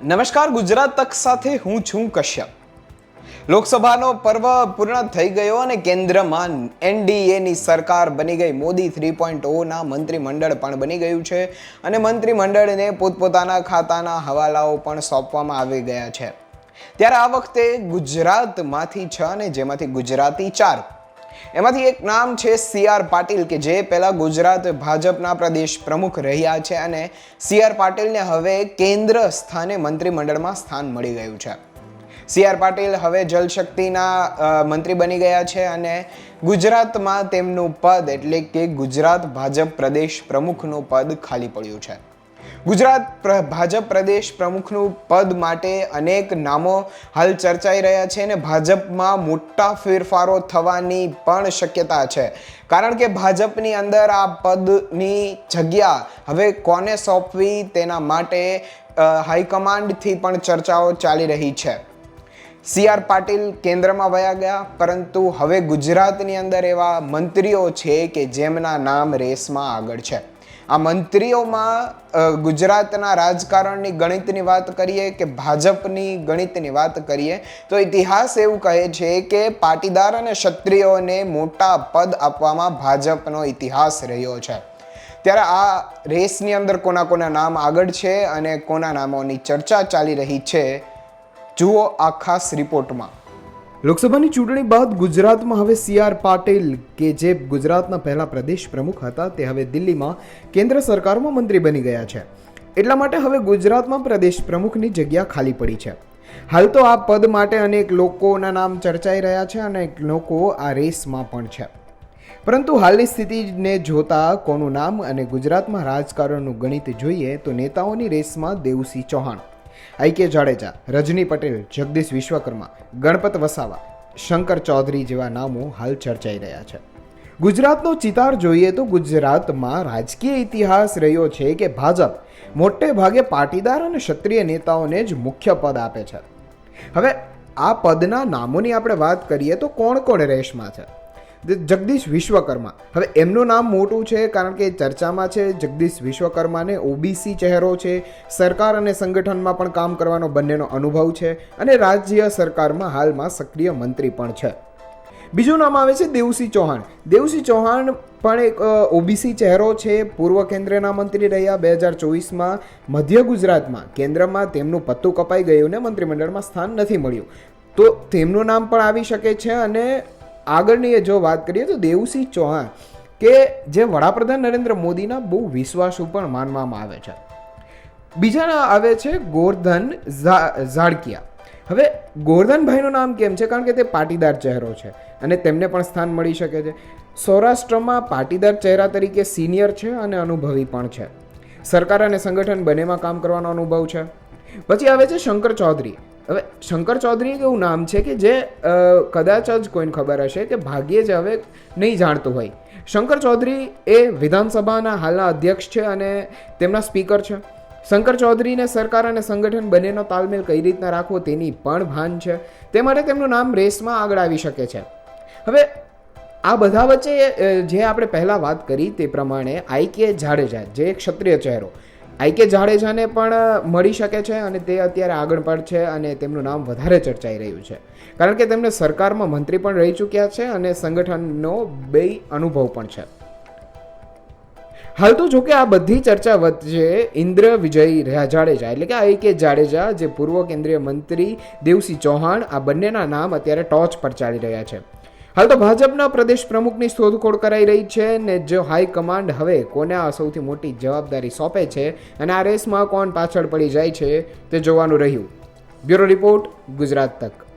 નમસ્કાર, ગુજરાત તક સાથે હું છું કશ્યપ. લોકસભાનો પર્વ પૂર્ણ થઈ ગયો અને કેન્દ્રમાં એનડીએની સરકાર બની ગઈ. મોદી થ્રી પોઈન્ટ ઓના મંત્રીમંડળ પણ બની ગયું છે અને મંત્રીમંડળને પોતપોતાના ખાતાના હવાલાઓ પણ સોંપવામાં આવી ગયા છે. ત્યારે આ વખતે ગુજરાતમાંથી છ અને જેમાંથી ગુજરાતી ચાર એમાંથી એક નામ છે સી આર પાટીલ કે જે પહેલાં ગુજરાત ભાજપના પ્રદેશ પ્રમુખ રહ્યા છે અને સી આર પાટીલને હવે કેન્દ્ર સ્થાને મંત્રીમંડળમાં સ્થાન મળી ગયું છે. સી આર પાટીલ હવે જલશક્તિના મંત્રી બની ગયા છે અને ગુજરાતમાં તેમનું પદ એટલે કે ગુજરાત ભાજપ પ્રદેશ પ્રમુખનું પદ ખાલી પડ્યું છે. ગુજરાત ભાજપ પ્રદેશ પ્રમુખનું પદ માટે અનેક નામો હાલ ચર્ચાઈ રહ્યા છે અને ભાજપમાં મોટા ફેરફારો થવાની પણ શક્યતા છે. કારણ કે ભાજપની અંદર આ પદની જગ્યા હવે કોને સોંપવી તેના માટે હાઈકમાન્ડથી પણ ચર્ચાઓ ચાલી રહી છે. સી આર પાટીલ કેન્દ્રમાં વયા ગયા, પરંતુ હવે ગુજરાતની અંદર એવા મંત્રીઓ છે કે જેમના નામ રેસમાં આગળ છે. આ મંત્રીઓમાં ગુજરાતના રાજકારણની ગણિતની વાત કરીએ કે ભાજપની ગણિતની વાત કરીએ, તો ઇતિહાસ એવું કહે છે કે પાટીદાર અને ક્ષત્રિયોને મોટા પદ આપવામાં ભાજપનો ઇતિહાસ રહ્યો છે. ત્યારે આ રેસની અંદર કોના કોના નામ આગળ છે અને કોના નામોની ચર્ચા ચાલી રહી છે, જુઓ આ ખાસ રિપોર્ટમાં. લોકસભાની ચૂંટણી બાદ ગુજરાતમાં હવે સી આર પાટીલ કે જે ગુજરાતના પહેલા પ્રદેશ પ્રમુખ હતા, તે હવે દિલ્હીમાં કેન્દ્ર સરકારમાં મંત્રી બની ગયા છે. એટલા માટે હવે ગુજરાતમાં પ્રદેશ પ્રમુખની જગ્યા ખાલી પડી છે. હાલ તો આ પદ માટે અનેક લોકોના નામ ચર્ચાઈ રહ્યા છે અને લોકો આ રેસમાં પણ છે. પરંતુ હાલની સ્થિતિને જોતા કોનું નામ અને ગુજરાતમાં રાજકારણનું ગણિત જોઈએ તો નેતાઓની રેસમાં દેવસિંહ ચૌહાણ. આઈ જાડેજા, રજની પટેલ, જગદીશ વિશ્વકર્મા, ગણપત વસાવા, શંકર ચૌધરી જેવા નામો હાલ ચર્ચાઈ રહ્યા છે. ગુજરાતનો ચિતાર જોઈએ તો ગુજરાતમાં રાજકીય ઇતિહાસ રહ્યો છે કે ભાજપ મોટે ભાગે પાટીદાર અને ક્ષત્રિય નેતાઓને જ મુખ્ય પદ આપે છે. હવે આ પદના નામોની આપણે વાત કરીએ તો કોણ કોણ રેસમાં છે? જગદીશ વિશ્વકર્મા. હવે એમનું નામ મોટું છે કારણ કે ચર્ચામાં છે, જગદીશ વિશ્વકર્માને ઓબીસી ચહેરો છે, સરકાર અને સંગઠનમાં પણ કામ કરવાનો બંનેનો અનુભવ છે અને રાજ્ય સરકારમાં હાલમાં સક્રિય મંત્રી પણ છે. બીજું નામ આવે છે દેવસિંહ ચૌહાણ. દેવસિંહ ચૌહાણ પણ એક ઓબીસી ચહેરો છે, પૂર્વ કેન્દ્રના મંત્રી રહ્યા બે હજાર ચોવીસમાં. મધ્ય ગુજરાતમાં, કેન્દ્રમાં તેમનું પત્તું કપાઈ ગયું ને મંત્રીમંડળમાં સ્થાન નથી મળ્યું. તો તેમનું નામ પણ આવી શકે છે અને આગળની જો વાત કરીએ તો દેવુસિંહ ચૌહાણ, કે જે વડાપ્રધાન નરેન્દ્ર મોદીના બહુ વિશ્વાસુ પણ માનવામાં આવે છે. બીજાના આવે છે ગોરધન ઝાડકિયા. હવે ગોરધનભાઈનું નામ કેમ છે? કારણ કે તે પાટીદાર ચહેરો છે અને તેમને પણ સ્થાન મળી શકે છે. સૌરાષ્ટ્રમાં પાટીદાર ચહેરા તરીકે સિનિયર છે અને અનુભવી પણ છે. સરકાર અને સંગઠન બંનેમાં કામ કરવાનો અનુભવ છે. પછી આવે છે શંકર ચૌધરી. હવે શંકર ચૌધરી એક એવું નામ છે કે જે કદાચ જ કોઈને ખબર હશે કે ભાગ્યે જ હવે નહીં જાણતું હોય. શંકર ચૌધરી એ વિધાનસભાના હાલના અધ્યક્ષ છે અને તેમના સ્પીકર છે. શંકર ચૌધરીને સરકાર અને સંગઠન બંનેનો તાલમેલ કઈ રીતના રાખવો તેની પણ ભાન છે. તે માટે તેમનું નામ રેસમાં આગળ આવી શકે છે. હવે, આ બધા વચ્ચે જે આપણે પહેલાં વાત કરી તે પ્રમાણે આઈ કે જાડેજા, જે એક ક્ષત્રિય ચહેરો આઈ કે જાડેજાને પણ મળી શકે છે અને તે અત્યારે આગળ પણ છે અને તેમનું નામ વધારે ચર્ચાઈ રહ્યું છે. કારણ કે તેમને સરકારમાં મંત્રી પણ રહી ચૂક્યા છે અને સંગઠનનો બે અનુભવ પણ છે. હાલ તો જોકે આ બધી ચર્ચા વચ્ચે ઇન્દ્ર વિજય જાડેજા, એટલે કે આ કે જાડેજા, જે પૂર્વ કેન્દ્રીય મંત્રી દેવસિંહ ચૌહાણ, આ બંનેના નામ અત્યારે ટોચ પર ચાલી રહ્યા છે. હાલ તો ભાજપના પ્રદેશ પ્રમુખની શોધખોળ કરાઈ રહી છે ને જો હાઈકમાન્ડ હવે કોને આ સૌથી મોટી જવાબદારી સોંપે છે અને આ રેસમાં કોણ પાછળ પડી જાય છે તે જોવાનું રહ્યું. બ્યુરો રિપોર્ટ ગુજરાત તક.